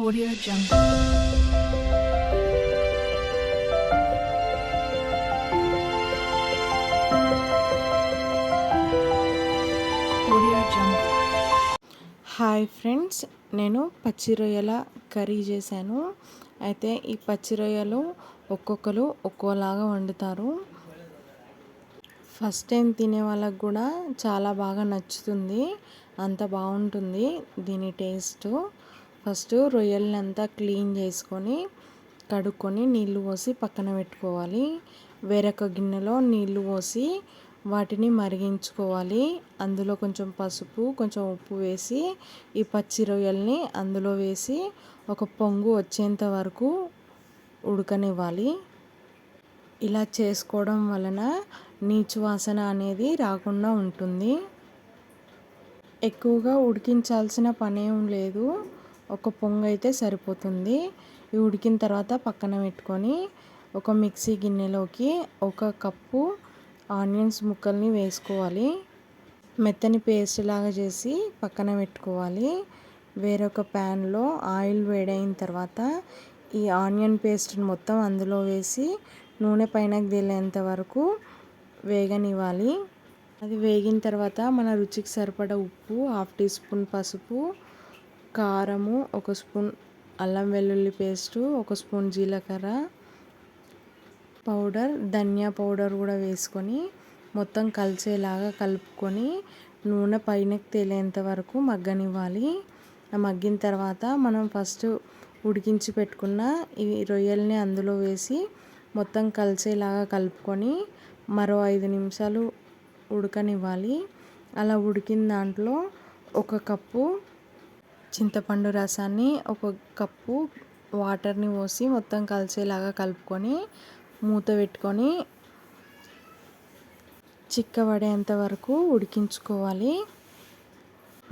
Audio Jungle. Hi friends నేను పచ్చి రొయ్యల కర్రీ చేశాను. అయితే ఈ పచ్చి రొయ్యలు ఒక్కొక్కరు ఒక్కోలాగా వండుతారు. ఫస్ట్ టైం తినే వాళ్ళకు కూడా చాలా బాగా నచ్చుతుంది. అంత బాగుంటుంది దీని టేస్ట్. ఫస్ట్ రొయ్యల్ని అంతా క్లీన్ చేసుకొని కడుక్కొని నీళ్ళు పోసి పక్కన పెట్టుకోవాలి. వేరొక గిన్నెలో నీళ్ళు పోసి వాటిని మరిగించుకోవాలి. అందులో కొంచెం పసుపు కొంచెం ఉప్పు వేసి ఈ పచ్చి రొయ్యల్ని అందులో వేసి ఒక పొంగు వచ్చేంత వరకు ఉడకనివ్వాలి. ఇలా చేసుకోవడం వలన నీచు వాసన అనేది రాకుండా ఉంటుంది. ఎక్కువగా ఉడికించాల్సిన పనేం లేదు. ఒక పొంగు అయితే సరిపోతుంది. ఇవి ఉడికిన తర్వాత పక్కన పెట్టుకొని ఒక మిక్సీ గిన్నెలోకి ఒక కప్పు ఆనియన్స్ ముక్కల్ని వేసుకోవాలి. మెత్తని పేస్ట్ లాగా చేసి పక్కన పెట్టుకోవాలి. వేరొక ప్యాన్లో ఆయిల్ వేడైన తర్వాత ఈ ఆనియన్ పేస్ట్ని మొత్తం అందులో వేసి నూనె పైనకి తేలేంత వరకు వేగనివ్వాలి. అది వేగిన తర్వాత మన రుచికి సరిపడ ఉప్పు హాఫ్ టీ స్పూన్ పసుపు కారము ఒక స్పూన్ అల్లం వెల్లుల్లి పేస్టు ఒక స్పూన్ జీలకర్ర పౌడర్ ధనియా పౌడర్ కూడా వేసుకొని మొత్తం కలిసేలాగా కలుపుకొని నూనె పైనకి తేలేంత వరకు మగ్గనివ్వాలి. ఆ మగ్గిన తర్వాత మనం ఫస్ట్ ఉడికించి పెట్టుకున్న ఈ రొయ్యల్ని అందులో వేసి మొత్తం కలిసేలాగా కలుపుకొని మరో ఐదు నిమిషాలు ఉడకనివ్వాలి. అలా ఉడికిన దాంట్లో ఒక కప్పు చింతపండు రసాన్ని ఒక కప్పు వాటర్ని పోసి మొత్తం కలిసేలాగా కలుపుకొని మూత పెట్టుకొని చిక్కబడేంత వరకు ఉడికించుకోవాలి.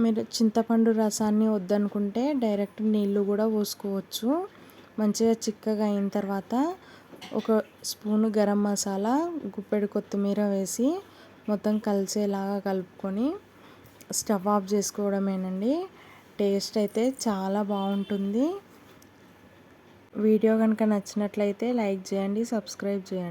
మీరు చింతపండు రసాన్ని వద్దనుకుంటే డైరెక్ట్ నీళ్ళు కూడా పోసుకోవచ్చు. మంచిగా చిక్కగా అయిన తర్వాత ఒక స్పూను గరం మసాలా గుప్పెడు కొత్తిమీర వేసి మొత్తం కలిసేలాగా కలుపుకొని స్టవ్ ఆఫ్ చేసుకోవడమేనండి. టేస్ట్ అయితే చాలా బాగుంటుంది. వీడియో కనుక నచ్చినట్లయితే లైక్ చేయండి సబ్స్క్రైబ్ చేయండి.